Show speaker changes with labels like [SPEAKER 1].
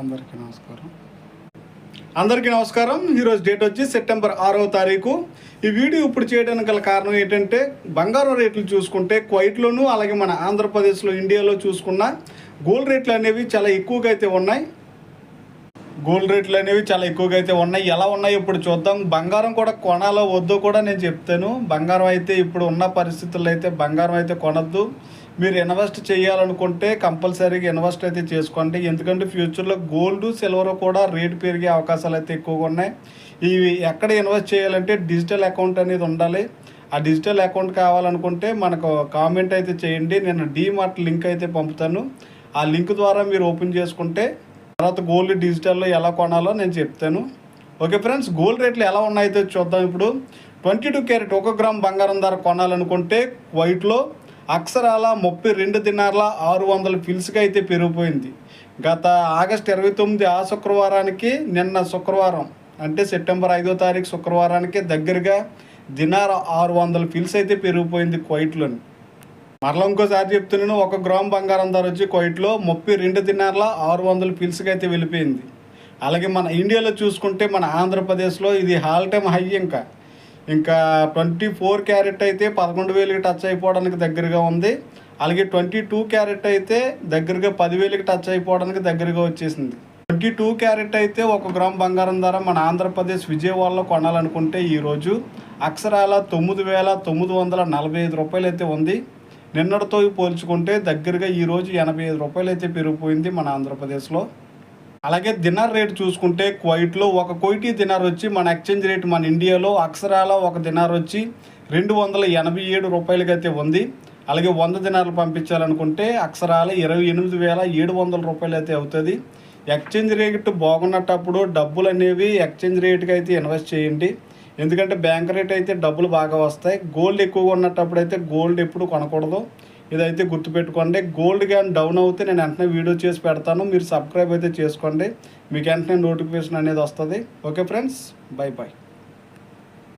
[SPEAKER 1] అందరికీ నమస్కారం. అందరికీ నమస్కారం. ఈరోజు డేట్ వచ్చి సెప్టెంబర్ ఆరవ తారీఖు. ఈ వీడియో ఇప్పుడు చేయడానికి గల కారణం ఏంటంటే బంగారం రేట్లు చూసుకుంటే క్వైట్లోను అలాగే మన ఆంధ్రప్రదేశ్లో ఇండియాలో చూసుకున్న గోల్డ్ రేట్లు అనేవి చాలా ఎక్కువగా అయితే ఉన్నాయి. గోల్డ్ రేట్లు అనేవి చాలా ఎక్కువగా అయితే ఉన్నాయి. ఎలా ఉన్నాయి ఇప్పుడు చూద్దాం. బంగారం కూడా కొనాలో వద్దో కూడా నేను చెప్తాను. బంగారం అయితే ఇప్పుడు ఉన్న పరిస్థితుల్లో అయితే బంగారం అయితే కొనద్దు. మీరు ఇన్వెస్ట్ చేయాలనుకుంటే కంపల్సరీగా ఇన్వెస్ట్ అయితే చేసుకోండి. ఎందుకంటే ఫ్యూచర్లో గోల్డ్ సిల్వర్ కూడా రేటు పెరిగే అవకాశాలు అయితే ఎక్కువగా ఉన్నాయి. ఇవి ఎక్కడ ఇన్వెస్ట్ చేయాలంటే డిజిటల్ అకౌంట్ అనేది ఉండాలి. ఆ డిజిటల్ అకౌంట్ కావాలనుకుంటే మనకు కామెంట్ అయితే చేయండి. నేను డీమార్ట్ లింక్ అయితే పంపుతాను. ఆ లింక్ ద్వారా మీరు ఓపెన్ చేసుకుంటే తర్వాత గోల్డ్ డిజిటల్లో ఎలా కొనాలో నేను చెప్తాను. ఓకే ఫ్రెండ్స్ గోల్డ్ రేట్లు ఎలా ఉన్నాయో చూద్దాం ఇప్పుడు. ట్వంటీ టూ క్యారెట్ ఒక గ్రామ్ బంగారం ధర కొనాలనుకుంటే వైట్లో అక్షరాల ముప్పై రెండు దినార్ల ఆరు వందల ఫిల్స్గా అయితే పెరిగిపోయింది. గత ఆగస్ట్ ఇరవై తొమ్మిది ఆ శుక్రవారానికి నిన్న శుక్రవారం అంటే సెప్టెంబర్ ఐదో తారీఖు శుక్రవారానికి దగ్గరగా దినార్ ఆరు వందల ఫిల్స్ అయితే పెరిగిపోయింది క్వైట్లోని మరలా ఇంకోసారి చెప్తున్నాను ఒక గ్రామ్ బంగారం ధర వచ్చి కోయిట్లో ముప్పై రెండు దినార్ల ఆరు వందల పిల్స్కి అయితే వెళ్ళిపోయింది. అలాగే మన ఇండియాలో చూసుకుంటే మన ఆంధ్రప్రదేశ్లో ఇది హాల్ టైమ్ హై ఇంకా. ఇంకా ట్వంటీ ఫోర్ క్యారెట్ అయితే పదకొండు వేలకి టచ్ అయిపోవడానికి దగ్గరగా ఉంది. అలాగే ట్వంటీ టూ క్యారెట్ అయితే దగ్గరగా పదివేలకి టచ్ అయిపోవడానికి దగ్గరగా వచ్చేసింది. ట్వంటీ టూ క్యారెట్ అయితే ఒక గ్రామ్ బంగారం ధర మన ఆంధ్రప్రదేశ్ విజయవాడలో కొనాలనుకుంటే ఈరోజు అక్షరాల తొమ్మిది వేల తొమ్మిది వందల నలభై ఐదు రూపాయలు అయితే ఉంది. నిన్నటితో పోల్చుకుంటే దగ్గరగా ఈరోజు ఎనభై ఐదు రూపాయలు అయితే పెరిగిపోయింది మన ఆంధ్రప్రదేశ్లో. అలాగే దినార్ రేట్ చూసుకుంటే క్వైట్లో ఒక కోయిటీ దినార్ వచ్చి మన ఎక్స్చేంజ్ రేట్ మన ఇండియాలో అక్షరాల ఒక దినార్ వచ్చి రెండు వందల ఎనభై ఏడు రూపాయలకైతే ఉంది. అలాగే వంద దినార్లు పంపించాలనుకుంటే అక్షరాల ఇరవై ఎనిమిది వేల ఏడు వందల రూపాయలు అయితే అవుతుంది. ఎక్స్చేంజ్ రేట్ బాగున్నటప్పుడు డబ్బులు అనేవి ఎక్స్చేంజ్ రేట్కి అయితే ఇన్వెస్ట్ చేయండి. ఎందుకంటే బ్యాంక్ రేట్ అయితే డబ్బులు బాగా వస్తాయి. గోల్డ్ ఎక్కువగా ఉన్నప్పుడు అయితే గోల్డ్ ఎప్పుడు కొనకూడదు. ఇదైతే గుర్తుపెట్టుకోండి గోల్డ్ కానీ డౌన్ అవుతే నేను వెంటనే వీడియో చేసి పెడతాను. మీరు సబ్స్క్రైబ్ అయితే చేసుకోండి. మీకు వెంటనే నోటిఫికేషన్ అనేది వస్తుంది. Okay friends bye bye